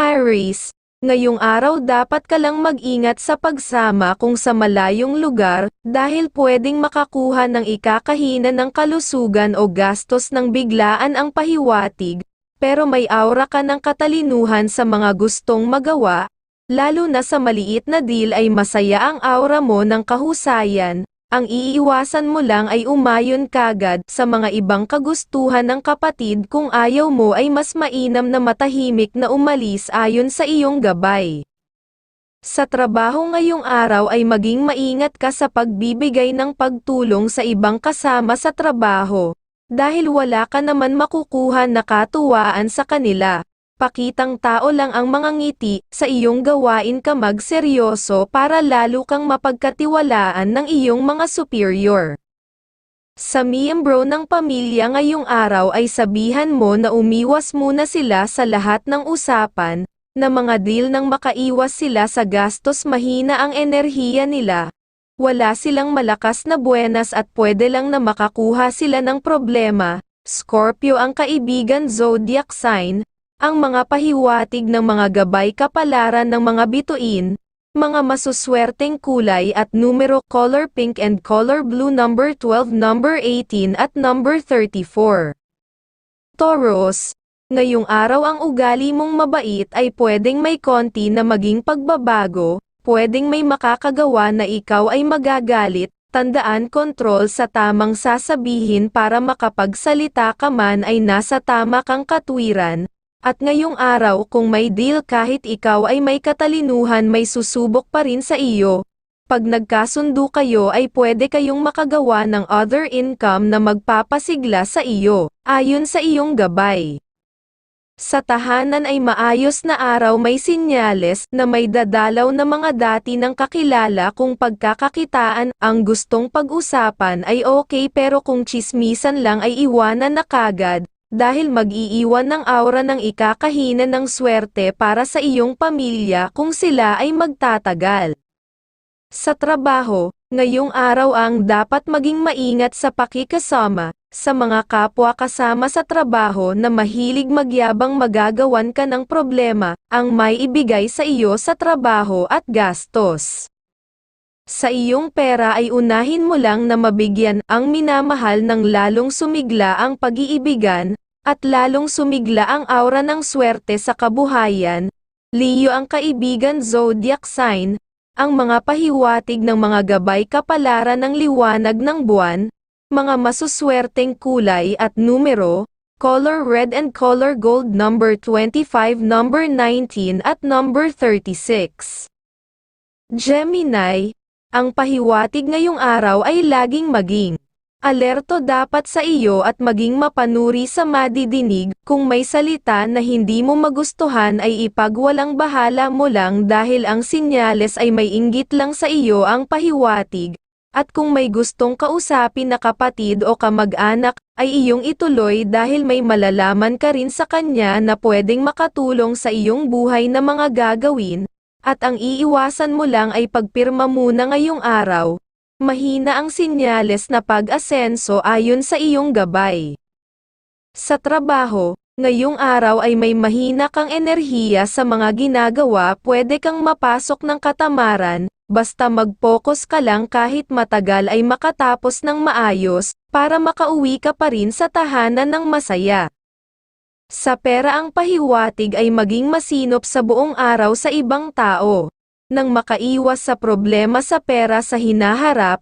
Aries, ngayong araw dapat ka lang mag-ingat sa pagsama kung sa malayong lugar, dahil pwedeng makakuha ng ikakahina ng kalusugan o gastos ng biglaan ang pahiwatig, pero may aura ka ng katalinuhan sa mga gustong magawa, lalo na sa maliit na deal ay masaya ang aura mo ng kahusayan, ang iiwasan mo lang ay umayon kagad sa mga ibang kagustuhan ng kapatid kung ayaw mo ay mas mainam na matahimik na umalis ayon sa iyong gabay. Sa trabaho ngayong araw ay maging maingat ka sa pagbibigay ng pagtulong sa ibang kasama sa trabaho, dahil wala ka naman makukuha na katuwaan sa kanila. Pakitang tao lang ang mga ngiti, sa iyong gawain ka magseryoso para lalo kang mapagkatiwalaan ng iyong mga superior. Sa miyembro ng pamilya ngayong araw ay sabihan mo na umiwas muna sila sa lahat ng usapan, na mga deal nang makaiwas sila sa gastos mahina ang enerhiya nila. Wala silang malakas na buenas at pwede lang na makakuha sila ng problema. Scorpio ang kaibigan zodiac sign, ang mga pahiwatig ng mga gabay kapalaran ng mga bituin, mga masuswerteng kulay at numero color pink and color blue number 12 number 18 at number 34. Taurus, ngayong araw ang ugali mong mabait ay pwedeng may konti na maging pagbabago, pwedeng may makakagawa na ikaw ay magagalit, tandaan kontrol sa tamang sasabihin para makapagsalita ka man ay nasa tama kang katwiran, at ngayong araw kung may deal kahit ikaw ay may katalinuhan may susubok pa rin sa iyo. Pag nagkasundo kayo ay pwede kayong makagawa ng other income na magpapasigla sa iyo, ayon sa iyong gabay. Sa tahanan ay maayos na araw may sinyales na may dadalaw na mga dati ng kakilala kung pagkakakitaan ang gustong pag-usapan ay okay pero kung chismisan lang ay iwanan na kagad, dahil mag-iiwan ng aura ng ikakahina ng swerte para sa iyong pamilya kung sila ay magtatagal. Sa trabaho, ngayong araw ang dapat maging maingat sa pakikasama, sa mga kapwa kasama sa trabaho na mahilig magyabang magagawan ka ng problema, ang may ibigay sa iyo sa trabaho at gastos. Sa iyong pera ay unahin mo lang na mabigyan ang minamahal ng lalong sumigla ang pag-iibigan, at lalong sumigla ang aura ng swerte sa kabuhayan. Leo ang kaibigan zodiac sign, ang mga pahiwatig ng mga gabay kapalaran ng liwanag ng buwan, mga masuswerteng kulay at numero, color red and color gold number 25 number 19 at number 36. Gemini, ang pahiwatig ngayong araw ay laging maging alerto dapat sa iyo at maging mapanuri sa madidinig, kung may salita na hindi mo magustuhan ay ipagwalang bahala mo lang dahil ang sinyales ay may inggit lang sa iyo ang pahiwatig, at kung may gustong kausapin na kapatid o kamag-anak, ay iyong ituloy dahil may malalaman ka rin sa kanya na pwedeng makatulong sa iyong buhay na mga gagawin, at ang iiwasan mo lang ay pagpirma muna ngayong araw, mahina ang sinyales na pag-asenso ayon sa iyong gabay. Sa trabaho, ngayong araw ay may mahina kang enerhiya sa mga ginagawa pwede kang mapasok ng katamaran, basta mag-focus ka lang kahit matagal ay makatapos ng maayos, para makauwi ka pa rin sa tahanan ng masaya. Sa pera ang pahiwatig ay maging masinop sa buong araw sa ibang tao. Nang makaiwas sa problema sa pera sa hinaharap,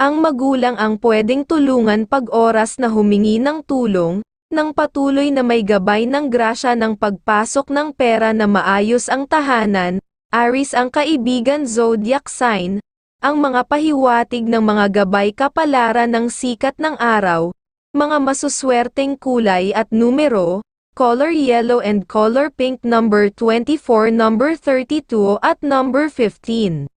ang magulang ang pwedeng tulungan pag oras na humingi ng tulong, nang patuloy na may gabay ng grasya ng pagpasok ng pera na maayos ang tahanan, Aris ang kaibigan zodiac sign, ang mga pahiwatig ng mga gabay kapalaran ng sikat ng araw, mga masuswerteng kulay at numero, color yellow and color pink number 24 number 32 at number 15.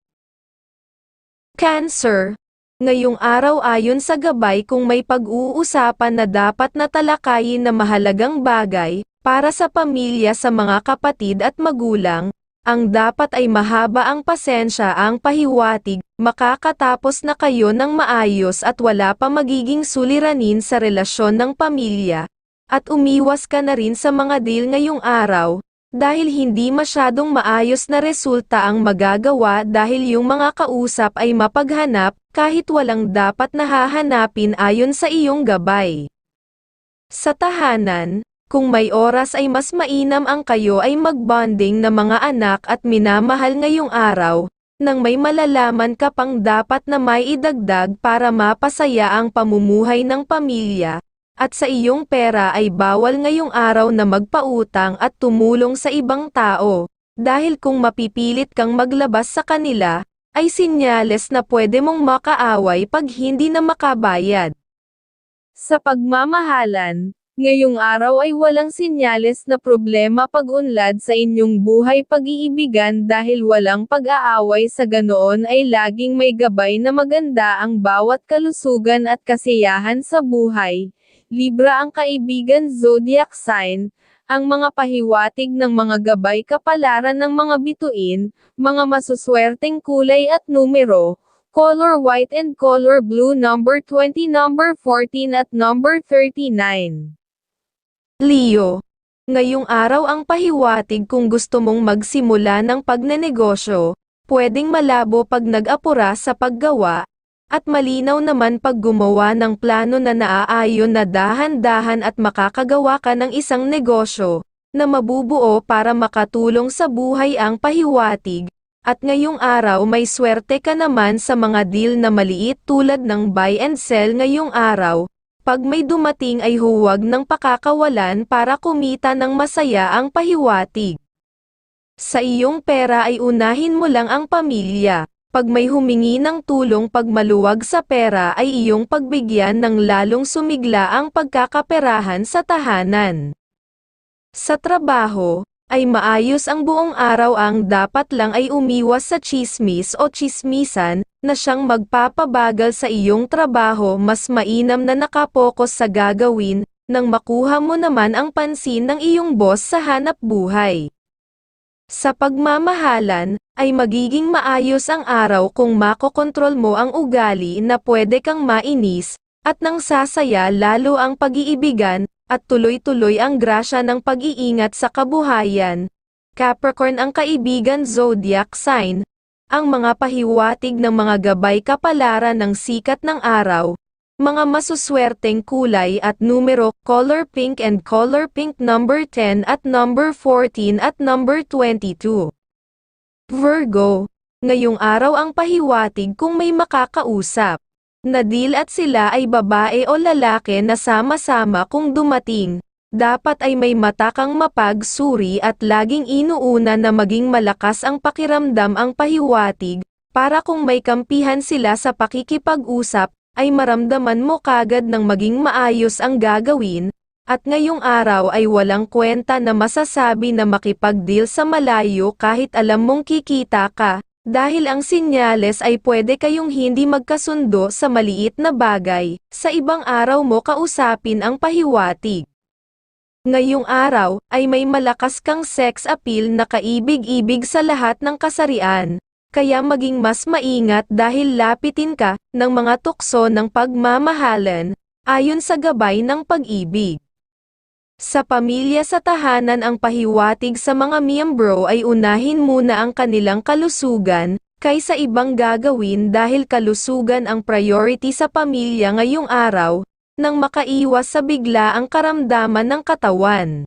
Cancer. Ngayong araw ayon sa gabay kung may pag-uusapan na dapat na talakayin na mahalagang bagay, para sa pamilya sa mga kapatid at magulang, ang dapat ay mahaba ang pasensya ang pahiwatig, makakatapos na kayo ng maayos at wala pa magiging suliranin sa relasyon ng pamilya, at umiwas ka na rin sa mga deal ngayong araw, dahil hindi masyadong maayos na resulta ang magagawa dahil yung mga kausap ay mapaghanap, kahit walang dapat nahahanapin ayon sa iyong gabay. Sa tahanan, kung may oras ay mas mainam ang kayo ay magbonding na mga anak at minamahal ngayong araw, nang may malalaman ka pang dapat na may idagdag para mapasaya ang pamumuhay ng pamilya, at sa iyong pera ay bawal ngayong araw na magpautang at tumulong sa ibang tao, dahil kung mapipilit kang maglabas sa kanila, ay sinyales na pwede mong makaaway pag hindi na makabayad. Sa pagmamahalan, ngayong araw ay walang sinyales na problema pag-unlad sa inyong buhay pag-iibigan dahil walang pag-aaway sa ganoon ay laging may gabay na maganda ang bawat kalusugan at kasiyahan sa buhay. Libra ang kaibigan zodiac sign, ang mga pahiwatig ng mga gabay kapalaran ng mga bituin, mga masuswerteng kulay at numero, color white and color blue number 20 number 14 at number 39. Leo, ngayong araw ang pahiwatig kung gusto mong magsimula ng pagnenegosyo, pwedeng malabo pag nag-apura sa paggawa, at malinaw naman pag gumawa ng plano na naaayon na dahan-dahan at makakagawa ka ng isang negosyo, na mabubuo para makatulong sa buhay ang pahiwatig, at ngayong araw may swerte ka naman sa mga deal na maliit tulad ng buy and sell ngayong araw, pag may dumating ay huwag ng pakakawalan para kumita ng masaya ang pahiwatig. Sa iyong pera ay unahin mo lang ang pamilya. Pag may humingi ng tulong pag maluwag sa pera ay iyong pagbigyan ng lalong sumigla ang pagkakaperahan sa tahanan. Sa trabaho, ay maayos ang buong araw ang dapat lang ay umiwas sa chismis o chismisan, na siyang magpapabagal sa iyong trabaho mas mainam na nakapokus sa gagawin, nang makuha mo naman ang pansin ng iyong boss sa hanap buhay. Sa pagmamahalan, ay magiging maayos ang araw kung makokontrol mo ang ugali na pwede kang mainis, at nang sasaya lalo ang pag-iibigan, at tuloy-tuloy ang grasya ng pag-iingat sa kabuhayan. Capricorn ang kaibigan zodiac sign, ang mga pahiwatig ng mga gabay kapalaran ng sikat ng araw, mga masuswerteng kulay at numero, color pink and color pink number 10 at number 14 at number 22. Virgo, ngayong araw ang pahiwatig kung may makakausap. Nadil at sila ay babae o lalaki na sama-sama kung dumating. Dapat ay may matakang mapagsuri at laging inuuna na maging malakas ang pakiramdam ang pahiwatig, para kung may kampihan sila sa pakikipag-usap, ay maramdaman mo kagad ng maging maayos ang gagawin, at ngayong araw ay walang kwenta na masasabi na makipag-deal sa malayo kahit alam mong kikita ka, dahil ang sinyales ay pwede kayong hindi magkasundo sa maliit na bagay, sa ibang araw mo kausapin ang pahiwatig. Ngayong araw, ay may malakas kang sex appeal na kaibig-ibig sa lahat ng kasarian, kaya maging mas maingat dahil lapitin ka ng mga tukso ng pagmamahalan, ayon sa gabay ng pag-ibig. Sa pamilya sa tahanan ang pahiwatig sa mga miyembro ay unahin muna ang kanilang kalusugan, kaysa ibang gagawin dahil kalusugan ang priority sa pamilya ngayong araw, nang makaiwas sa bigla ang karamdaman ng katawan.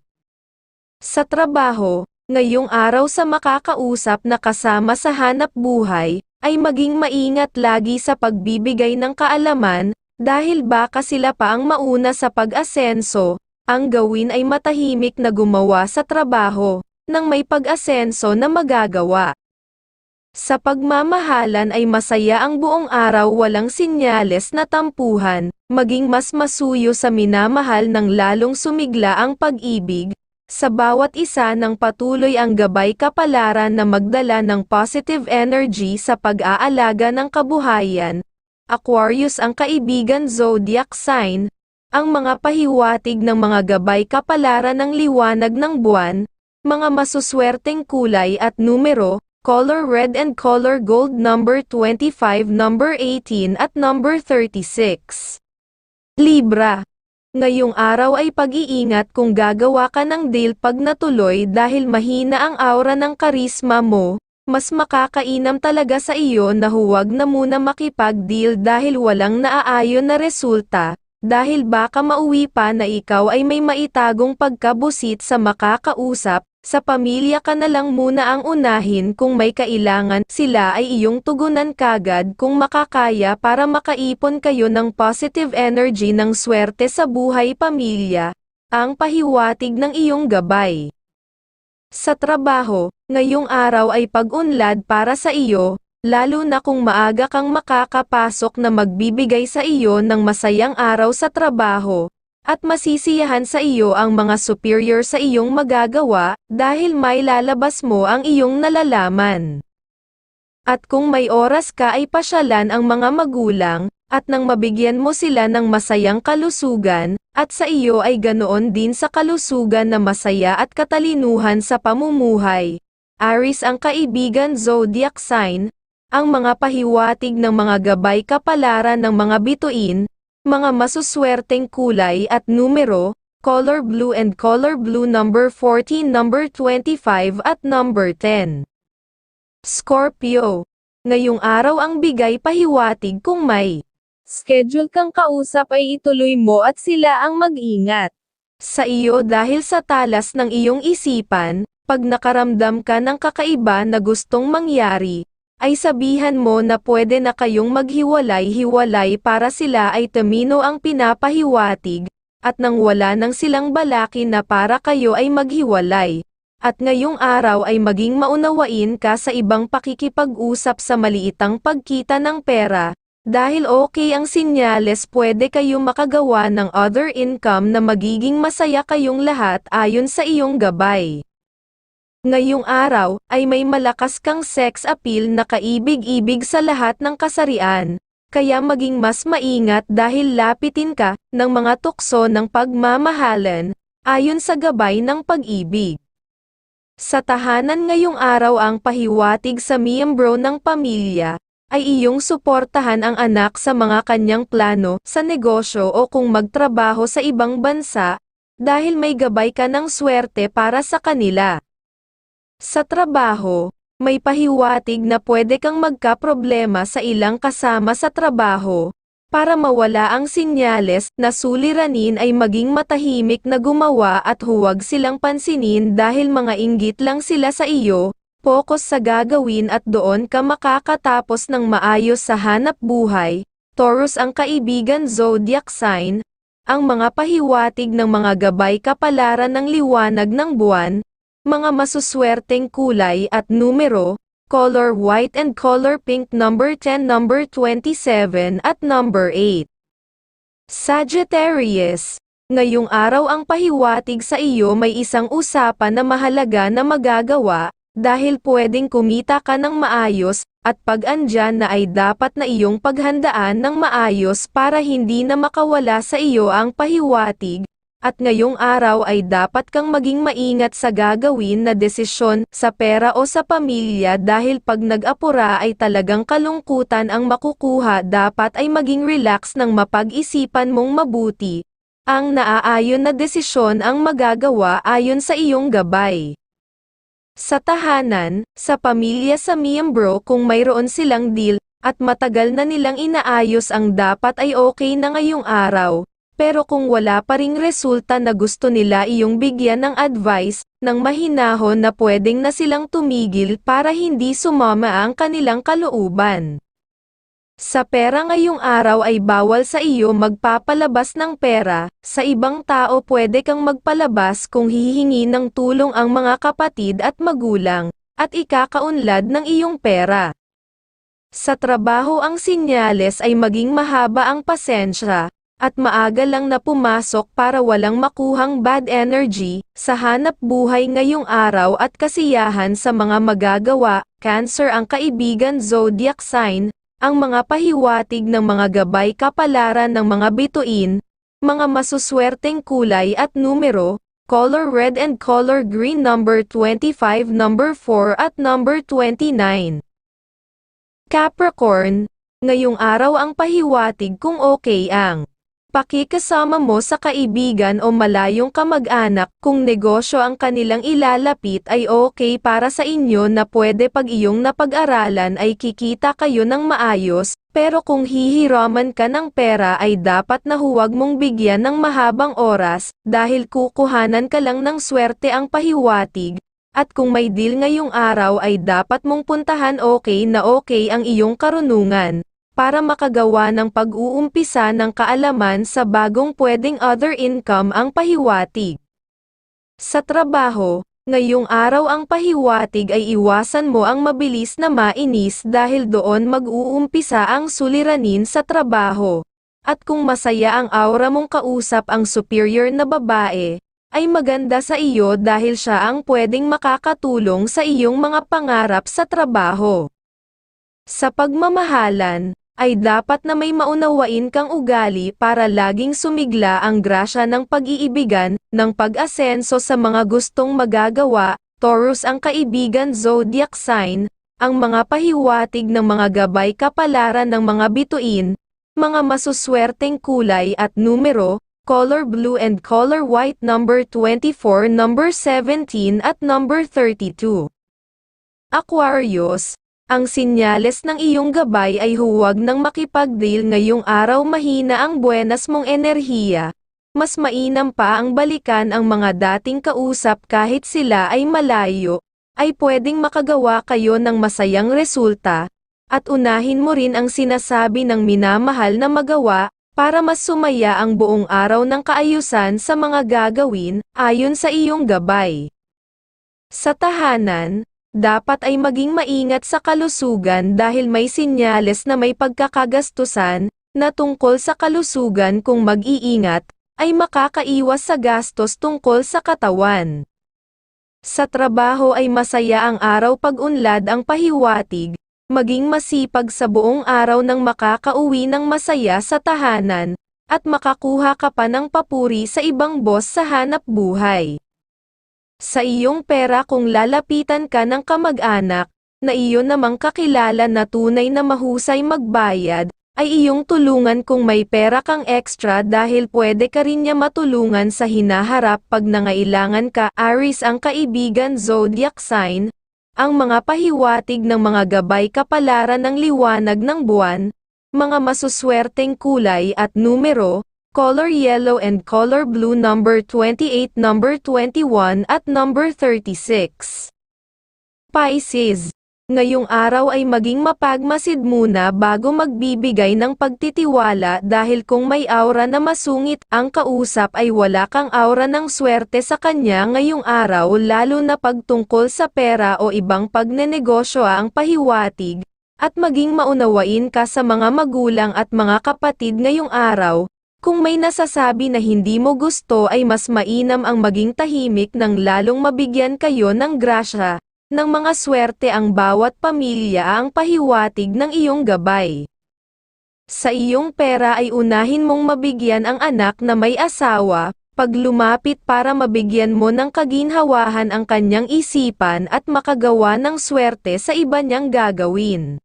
Sa trabaho, ngayong araw sa makakausap na kasama sa hanap buhay, ay maging maingat lagi sa pagbibigay ng kaalaman, dahil baka sila pa ang mauna sa pag-asenso, ang gawin ay matahimik na gumawa sa trabaho, nang may pag-asenso na magagawa. Sa pagmamahalan ay masaya ang buong araw walang sinyales na tampuhan, maging mas masuyo sa minamahal ng lalong sumigla ang pag-ibig, sa bawat isa ng patuloy ang gabay kapalaran na magdala ng positive energy sa pag-aalaga ng kabuhayan. Aquarius ang kaibigan zodiac sign, ang mga pahiwatig ng mga gabay kapalaran ng liwanag ng buwan, mga masuswerteng kulay at numero, color red and color gold number 25 number 18 at number 36. Libra Ngayong araw ay pag-iingat kung gagawa ka ng deal pag natuloy dahil mahina ang aura ng karisma mo, mas makakainam talaga sa iyo na huwag na muna makipag-deal dahil walang naaayon na resulta, dahil baka mauwi pa na ikaw ay may maitagong pagkabusit sa makakausap, sa pamilya ka na lang muna ang unahin kung may kailangan sila ay iyong tugunan kagad kung makakaya para makaipon kayo ng positive energy ng swerte sa buhay pamilya, ang pahiwatig ng iyong gabay. Sa trabaho, ngayong araw ay pag-unlad para sa iyo, lalo na kung maaga kang makakapasok na magbibigay sa iyo ng masayang araw sa trabaho, at masisiyahan sa iyo ang mga superior sa iyong magagawa, dahil may lalabas mo ang iyong nalalaman. At kung may oras ka ay pasyalan ang mga magulang, at nang mabigyan mo sila ng masayang kalusugan, at sa iyo ay ganoon din sa kalusugan na masaya at katalinuhan sa pamumuhay. Aris ang kaibigan zodiac sign, ang mga pahiwatig ng mga gabay kapalaran ng mga bituin, mga masuswerteng kulay at numero, color blue and color blue number 14 number 25 at number 10. Scorpio. Ngayong araw ang bigay pahiwatig kung may schedule kang kausap ay ituloy mo at sila ang mag-ingat. Sa iyo dahil sa talas ng iyong isipan, pag nakaramdam ka ng kakaiba na gustong mangyari, ay sabihan mo na pwede na kayong maghiwalay-hiwalay para sila ay tamino ang pinapahiwatig, at nang wala nang silang balaki na para kayo ay maghiwalay. At ngayong araw ay maging maunawain ka sa ibang pakikipag-usap sa maliitang pagkita ng pera, dahil okay ang sinyales pwede kayo makagawa ng other income na magiging masaya kayong lahat ayon sa iyong gabay. Ngayong araw, ay may malakas kang sex appeal na kaibig-ibig sa lahat ng kasarian, kaya maging mas maingat dahil lapitin ka ng mga tukso ng pagmamahalan, ayon sa gabay ng pag-ibig. Sa tahanan ngayong araw ang pahiwatig sa miyembro ng pamilya, ay iyong suportahan ang anak sa mga kanyang plano sa negosyo o kung magtrabaho sa ibang bansa, dahil may gabay ka ng swerte para sa kanila. Sa trabaho, may pahiwatig na pwede kang magkaproblema sa ilang kasama sa trabaho, para mawala ang sinyales na suliranin ay maging matahimik na gumawa at huwag silang pansinin dahil mga inggit lang sila sa iyo, focus sa gagawin at doon ka makakatapos ng maayos sa hanap buhay. Taurus ang kaibigan zodiac sign, ang mga pahiwatig ng mga gabay kapalaran ng liwanag ng buwan, mga masuswerteng kulay at numero, color white and color pink number 10 number 27 at number 8. Sagittarius, ngayong araw ang pahiwatig sa iyo may isang usapan na mahalaga na magagawa, dahil pwedeng kumita ka ng maayos, at pag andyan na ay dapat na iyong paghandaan ng maayos para hindi na makawala sa iyo ang pahiwatig, at ngayong araw ay dapat kang maging maingat sa gagawin na desisyon sa pera o sa pamilya dahil pag nag-apura ay talagang kalungkutan ang makukuha dapat ay maging relax ng mapag-isipan mong mabuti. Ang naaayon na desisyon ang magagawa ayon sa iyong gabay. Sa tahanan, sa pamilya sa miyembro kung mayroon silang deal, at matagal na nilang inaayos ang dapat ay okay na ngayong araw, pero kung wala pa ring resulta na gusto nila iyong bigyan ng advice, ng mahinahon na pwedeng na silang tumigil para hindi sumama ang kanilang kalooban. Sa pera ngayong araw ay bawal sa iyo magpapalabas ng pera, sa ibang tao pwede kang magpalabas kung hihingi ng tulong ang mga kapatid at magulang, at ikakaunlad ng iyong pera. Sa trabaho ang sinyales ay maging mahaba ang pasensya, at maaga lang na pumasok para walang makuhang bad energy, sa hanap buhay ngayong araw at kasiyahan sa mga magagawa, Cancer ang kaibigan zodiac sign, ang mga pahiwatig ng mga gabay kapalaran ng mga bituin, mga masuswerteng kulay at numero, color red and color green number 25 number 4 at number 29. Capricorn, ngayong araw ang pahiwatig kung okay ang Pakikasama mo sa kaibigan o malayong kamag-anak kung negosyo ang kanilang ilalapit ay okay para sa inyo na pwede pag iyong napag-aralan ay kikita kayo ng maayos, pero kung hihiraman ka ng pera ay dapat na huwag mong bigyan ng mahabang oras, dahil kukuhanan ka lang ng swerte ang pahiwatig, at kung may deal ngayong araw ay dapat mong puntahan okay na okay ang iyong karunungan para makagawa ng pag-uumpisa ng kaalaman sa bagong pwedeng other income ang pahiwatig. Sa trabaho, ngayong araw ang pahiwatig ay iwasan mo ang mabilis na mainis dahil doon mag-uumpisa ang suliranin sa trabaho. At kung masaya ang aura mong kausap ang superior na babae, ay maganda sa iyo dahil siya ang pwedeng makakatulong sa iyong mga pangarap sa trabaho. Sa pagmamahalan, ay dapat na may maunawain kang ugali para laging sumigla ang grasya ng pag-iibigan, ng pag-asenso sa mga gustong magagawa, Taurus ang kaibigan zodiac sign, ang mga pahiwatig ng mga gabay kapalaran ng mga bituin, mga masuswerteng kulay at numero, color blue and color white number 24, number 17 at number 32. Aquarius, ang sinyales ng iyong gabay ay huwag nang makipag-deal ngayong araw mahina ang buenas mong enerhiya. Mas mainam pa ang balikan ang mga dating kausap kahit sila ay malayo, ay pwedeng makagawa kayo ng masayang resulta, at unahin mo rin ang sinasabi ng minamahal na magawa, para mas sumaya ang buong araw ng kaayusan sa mga gagawin, ayon sa iyong gabay. Sa tahanan, dapat ay maging maingat sa kalusugan dahil may sinyales na may pagkakagastusan, na tungkol sa kalusugan kung mag-iingat, ay makakaiwas sa gastos tungkol sa katawan. Sa trabaho ay masaya ang araw pag-unlad ang pahiwatig, maging masipag sa buong araw nang makakauwi ng masaya sa tahanan, at makakuha ka pa ng papuri sa ibang boss sa hanap buhay sa iyong pera kung lalapitan ka ng kamag-anak, na iyon namang kakilala na tunay na mahusay magbayad, ay iyong tulungan kung may pera kang extra dahil pwede ka rin niya matulungan sa hinaharap pag nangailangan ka. Aris ang kaibigan zodiac sign, ang mga pahiwatig ng mga gabay kapalaran ng liwanag ng buwan, mga masuswerteng kulay at numero, color yellow and color blue number 28, number 21 at number 36. Pisces, ngayong araw ay maging mapagmasid muna bago magbibigay ng pagtitiwala dahil kung may aura na masungit ang kausap ay wala kang aura ng swerte sa kanya ngayong araw lalo na pagtungkol sa pera o ibang pagnenegosyo ang pahiwatig, at maging maunawain ka sa mga magulang at mga kapatid ngayong araw, kung may nasasabi na hindi mo gusto ay mas mainam ang maging tahimik nang lalong mabigyan kayo ng grasya, ng mga swerte ang bawat pamilya ang pahiwatig ng iyong gabay. Sa iyong pera ay unahin mong mabigyan ang anak na may asawa, pag lumapit para mabigyan mo ng kaginhawahan ang kanyang isipan at makagawa ng swerte sa iba niyang gagawin.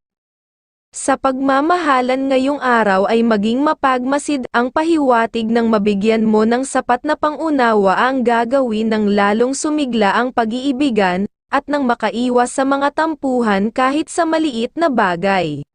Sa pagmamahalan ngayong araw ay maging mapagmasid ang pahiwatig ng mabigyan mo ng sapat na pangunawa ang gagawin ng lalong sumigla ang pag-iibigan, at nang makaiwas sa mga tampuhan kahit sa maliit na bagay.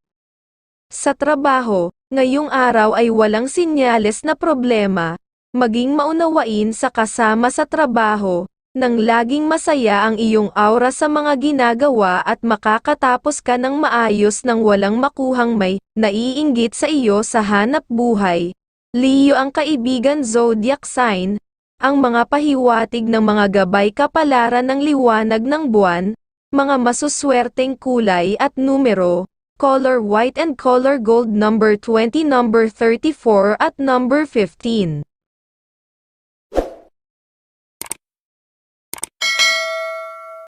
Sa trabaho, ngayong araw ay walang sinyales na problema, maging maunawain sa kasama sa trabaho, nang laging masaya ang iyong aura sa mga ginagawa at makakatapos ka ng maayos nang walang makuhang may naiinggit sa iyo sa hanap buhay. Leo ang kaibigan zodiac sign, ang mga pahiwatig ng mga gabay kapalaran ng liwanag ng buwan, mga masuswerteng kulay at numero, color white and color gold number 20 number 34 at number 15.